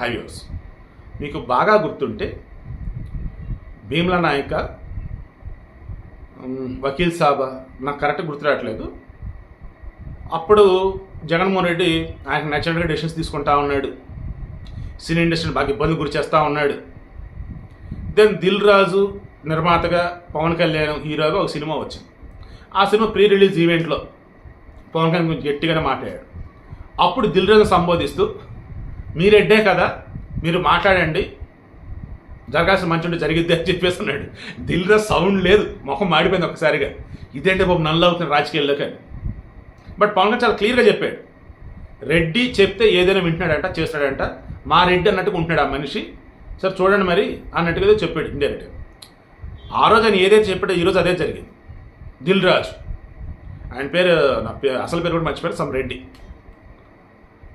Highways మీకు బాగా గుర్తుంటే భీమ్లా నాయక వకీల్ సాబా నాకు కరెక్ట్ గుర్తురావట్లేదు అప్పుడు జగన్మోహన్ రెడ్డి ఆయనకు నచ్చినట్టుగా డెసిషన్స్ తీసుకుంటా ఉన్నాడు. సినీ ఇండస్ట్రీని బాగా ఇబ్బందులు గురి చేస్తూ ఉన్నాడు. దెన్ దిల్ రాజు నిర్మాతగా పవన్ కళ్యాణ్ హీరోగా ఒక సినిమా వచ్చింది. ఆ సినిమా ప్రీ రిలీజ్ ఈవెంట్లో పవన్ కళ్యాణ్ గురించి గట్టిగానే మాట్లాడాడు. అప్పుడు దిల్ రాజు సంబోధిస్తూ మీరెడ్డే కదా మీరు మాట్లాడండి. జరగాల్సిన మంచి ఉంటే జరిగిద్ది అని చెప్పేసి అన్నాడు. దిల్ సౌండ్ లేదు ముఖం మాడిపోయింది ఒకసారిగా ఇదేంటి బాబు నల్ల అవుతుంది రాజకీయాల్లోకి అని. బట్ పవన్ కళ్యాణ్ చాలా క్లియర్గా చెప్పాడు. రెడ్డి చెప్తే ఏదైనా వింటున్నాడంట చేస్తాడంట. మా రెడ్డి అన్నట్టుగా ఉంటున్నాడు ఆ మనిషి. సరే చూడండి మరి అన్నట్టుగా ఏదో చెప్పాడు ఇండైరెక్ట్ ఆ రోజు ఆయన ఏదైతే చెప్పాడో ఈరోజు అదే జరిగింది. దిల్ రాజు ఆయన పేరు నా పేరు అసలు పేరు కూడా మర్చిపోయారు సమ్ రెడ్డి.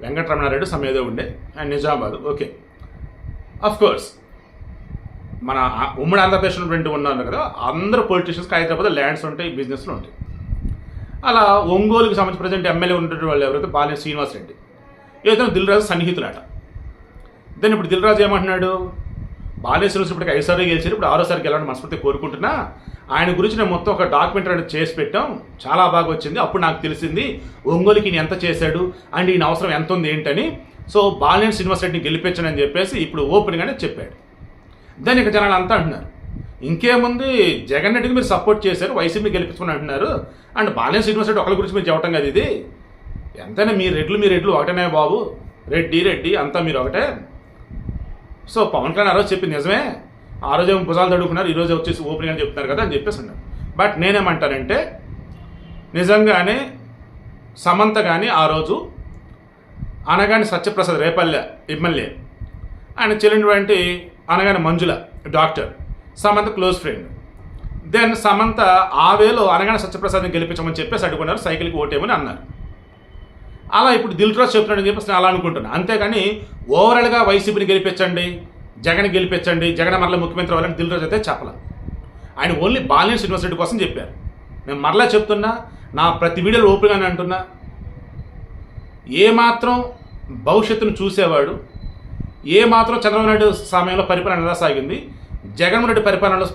వెంకటరమణారెడ్డి సమేదో ఉండే and Nizamabad. Okay. Of course మన ఉమ్మడి ఆంధ్రప్రదేశ్ రెండు ఉన్నారు కదా అందరూ పొలిటీషియన్స్కి హైదరాబాద్ ల్యాండ్స్ ఉంటాయి బిజినెస్లు ఉంటాయి. అలా ఒంగోలుకి సంబంధించి ప్రజెంట్ ఎమ్మెల్యే ఉండేటువంటి వాళ్ళు ఎవరైతే బాలిన శ్రీనివాస్ రెడ్డి. ఏదైనా దిల్ రాజు సన్నిహితులట. దాన్ని ఇప్పుడు దిల్ రాజు ఏమంటున్నాడు? బాలిన శ్రీనివాస్ ఇప్పటికి ఐదుసారి గెలిచారు ఇప్పుడు ఆరోసారికి వెళ్ళాలని మనస్ఫూర్తి కోరుకుంటున్నా ఆయన గురించి నేను మొత్తం ఒక డాక్యుమెంటరీ అనేది చేసి పెట్టాం. చాలా బాగా వచ్చింది. అప్పుడు నాకు తెలిసింది ఒంగోలుకి ఈయన ఎంత చేశాడు అండ్ ఈయన అవసరం ఎంత ఉంది ఏంటని. సో బాలినేని శ్రీనివాస్ రెడ్డిని గెలిపించనని చెప్పేసి ఇప్పుడు ఓపెన్గానే చెప్పాడు. దాన్ని ఇక జనాలు అంతా అంటున్నారు. ఇంకేముంది? జగన్ రెడ్డికి మీరు సపోర్ట్ చేశారు వైసీపీ గెలిపించుకుని అంటున్నారు. అండ్ బాలినేని శ్రీనివాస్ రెడ్డి ఒకరి గురించి మీరు చెప్పటం కదా ఇది. ఎంతైనా మీ రెడ్లు మీ రెడ్లు ఒకటేనే బాబు. రెడ్డి రెడ్డి అంతా మీరు ఒకటే. సో పవన్ కళ్యాణ్ ఆ రోజు చెప్పింది నిజమే. ఆ రోజు ఏమో భుజాలు తడుకున్నారు ఈ రోజు వచ్చేసి ఓపెనింగ్ అని చెప్తున్నారు కదా అని చెప్పేసి అన్నారు బట్ నేనేమంటానంటే నిజంగానే సమంత కానీ ఆ రోజు అనగాని సత్యప్రసాద్ రేపల్లె ఎమ్మెల్యే ఆయన చెల్లినటువంటి Anagani Manjula doctor Samantha close friend. Then Samantha ఆ వేలో అనగానే సత్యప్రసాద్ని గెలిపించమని చెప్పేసి అడుగున్నారు సైకిల్కి ఓటేమని అన్నారు. అలా ఇప్పుడు దిల్ రాజు చెప్తున్నాడని చెప్పేసి నేను అలా అనుకుంటున్నాను అంతేకాని ఓవరాల్గా వైసీపీని గెలిపించండి జగన్ గెలిపించండి జగన్ మరలా ముఖ్యమంత్రి అవ్వాలని దిల్ రోజు అయితే చెప్పలే. ఆయన ఓన్లీ బాలినేని యూనివర్సిటీ రెడ్డి కోసం చెప్పారు. నేను మరలా చెప్తున్నా నా ప్రతి వీడియోలో ఓపెన్గానే అంటున్నా ఏమాత్రం భవిష్యత్తును చూసేవాడు ఏ మాత్రం చంద్రబాబు నాయుడు సమయంలో పరిపాలన ఎలా సాగింది జగన్మోహన్ రెడ్డి పరిపాలనలో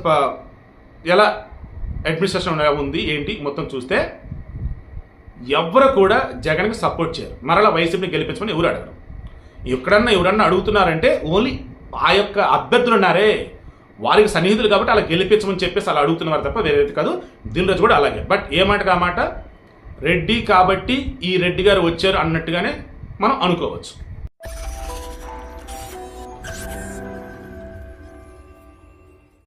ఎలా అడ్మినిస్ట్రేషన్ ఉంది ఏంటి మొత్తం చూస్తే ఎవ్వరు కూడా జగన్కి సపోర్ట్ చేయరు. మరలా వైసీపీని గెలిపించమని ఎవరు అడగరు. ఎక్కడన్నా ఎవరన్నా అడుగుతున్నారంటే ఓన్లీ ఆ యొక్క అభ్యర్థులు ఉన్నారే వారికి సన్నిహితులు కాబట్టి అలా గెలిపించమని చెప్పేసి అలా అడుగుతున్నారు తప్ప వేరేది కాదు. దీని రోజు కూడా అలాగే. బట్ ఏ మాట మాట? రెడ్డి కాబట్టి ఈ రెడ్డి గారు వచ్చారు అన్నట్టుగానే మనం అనుకోవచ్చు.